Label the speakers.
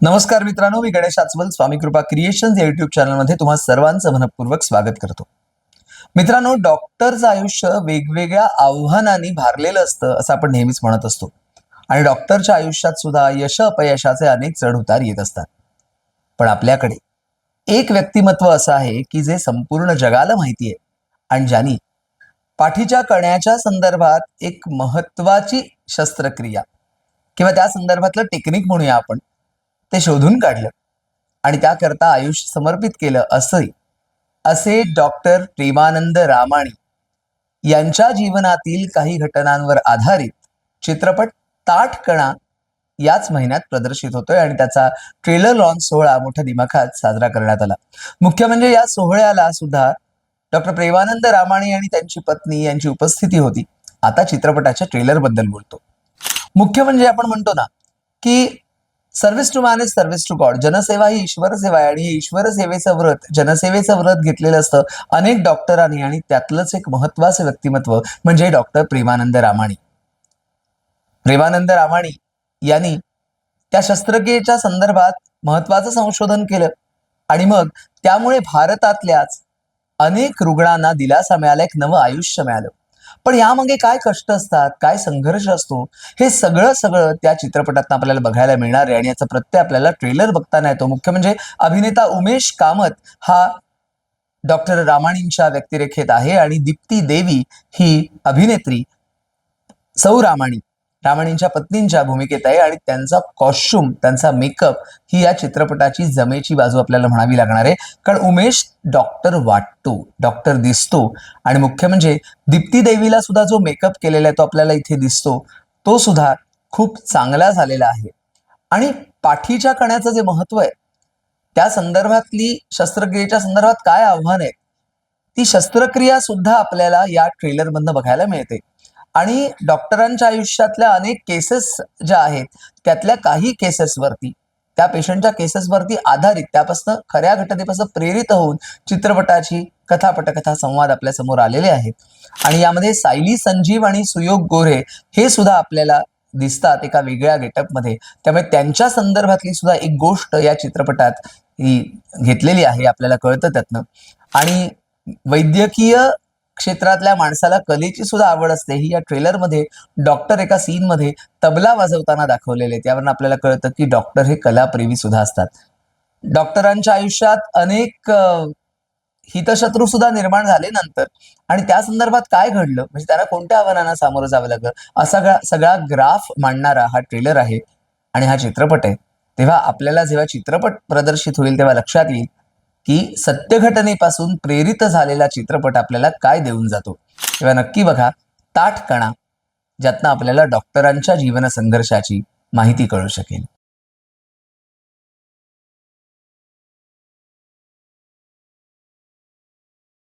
Speaker 1: नमस्कार मित्रांनो मी गणेश आचवल स्वामी कृपा क्रिएशन या युट्यूब चॅनलमध्ये तुम्हा सर्वांचं मनपूर्वक स्वागत करतो. मित्रांनो डॉक्टरचं आयुष्य वेगवेगळ्या आव्हानांनी भारलेलं असतं असं आपण नेहमीच म्हणत असतो. आणि डॉक्टरच्या आयुष्यात सुद्धा यश अपयशाचे अनेक चढ उतार येत असतात. पण आपल्याकडे एक व्यक्तिमत्व असं आहे की जे संपूर्ण जगाला माहिती आहे आणि ज्यांनी पाठीच्या कण्याच्या संदर्भात एक महत्वाची शस्त्रक्रिया किंवा त्या संदर्भातलं टेक्निक म्हणूया आपण. ते शोधून काढलं. आणि त्याकरता आयुष्य समर्पित केलं असंही. असे डॉक्टर प्रेमानंद रामाणी यांच्या जीवनातील काही घटनांवर आधारित चित्रपट ताटकणा याच महिन्यात प्रदर्शित होतोय आणि त्याचा ट्रेलर लॉन्च सोहळा मोठ्या दिमाखात साजरा करण्यात आला. मुख्य म्हणजे या सोहळ्याला सुद्धा डॉक्टर प्रेमानंद रामाणी आणि त्यांची पत्नी यांची उपस्थिती होती. आता चित्रपटाच्या ट्रेलरबद्दल बोलतो. मुख्य म्हणजे आपण म्हणतो ना की service to man is service to God जनसेवा ही ईश्वर सेवा आहे आणि ईश्वर सेवेचं व्रत जनसेवेचं व्रत घेतलेलं असतं. अनेक डॉक्टरांनी आणि त्यातलंच एक महत्वाचं व्यक्तिमत्व म्हणजे डॉक्टर प्रेमानंद रामाणी. प्रेमानंद रामाणी यांनी त्या शस्त्रक्रियेच्या संदर्भात महत्वाचं संशोधन केलं. आणि मग त्यामुळे भारतातल्याच अनेक रुग्णांना दिलासा मिळाला एक नवं आयुष्य मिळालं. पण यामागे काय कष्ट असतात काय संघर्ष असतो हे सगळं सगळं त्या चित्रपटात आपल्याला बघायला मिळणार आहे. आणि याचा प्रत्यय आपल्याला ट्रेलर बघताना येतो. मुख्य म्हणजे अभिनेता उमेश कामत हा डॉक्टर रामाणींच्या व्यक्तिरेखेत आहे. आणि दीप्ती देवी ही अभिनेत्री सौ रामाणी. रामाणींच्या पत्नींच्या भूमिकेत आहे आणि त्यांचा कॉस्ट्युम त्यांचा मेकअप ही या चित्रपटाची जमेची बाजू आपल्याला म्हणावी लागणार आहे. कारण उमेश डॉक्टर वाटतो डॉक्टर दिसतो आणि मुख्य म्हणजे दीप्ती देवीला सुद्धा जो मेकअप केलेला आहे तो आपल्याला इथे दिसतो तो सुद्धा खूप चांगला झालेला आहे. आणि पाठीच्या कण्याचं जे महत्त्व आहे त्या संदर्भातली शस्त्रक्रियेच्या संदर्भात काय आव्हान आहे ती शस्त्रक्रिया सुद्धा आपल्याला या ट्रेलरमधनं बघायला मिळते. आणि डॉक्टरांच्या आयुष्यातल्या अनेक केसेस ज्या आहेत त्यातल्या काही केसेसवरती त्या पेशंटच्या केसेसवरती आधारित त्यापासून खऱ्या घटनेपासून प्रेरित होऊन चित्रपटाची कथा पटकथा संवाद आपल्यासमोर आलेले आहेत. आणि यामध्ये सायली संजीव आणि सुयोग गोरे हे सुद्धा आपल्याला दिसतात एका वेगळ्या गेटअपमध्ये त्यामुळे त्यांच्या संदर्भातली सुद्धा एक गोष्ट या चित्रपटात ही घेतलेली आहे आपल्याला कळतं त्यातनं. आणि वैद्यकीय क्षेत्रातल्या माणसाला कलेची सुद्धा आवड असते. ही या ट्रेलरमध्ये डॉक्टर एका सीन मध्ये तबला वाजवताना दाखवलेले त्यावरून आपल्याला कळतं की डॉक्टर हे कलाप्रेमी सुद्धा असतात. डॉक्टरांच्या आयुष्यात अनेक हितशत्रू सुद्धा निर्माण झाले नंतर. आणि त्या संदर्भात काय घडलं? म्हणजे त्यांना कोणत्या आव्हानांना सामोरं जावं लागलं? असा सगळा ग्राफ मांडणारा हा ट्रेलर आहे. आणि हा चित्रपट आहे. तेव्हा आपल्याला जेव्हा चित्रपट प्रदर्शित होईल तेव्हा लक्षात येईल की सत्यघटनेपासून प्रेरित झालेला चित्रपट आपल्याला काय देऊन जातो? तेव्हा नक्की बघा ताठ कणा ज्यातनं आपल्याला डॉक्टरांच्या जीवन संघर्षाची माहिती कळू शकेल.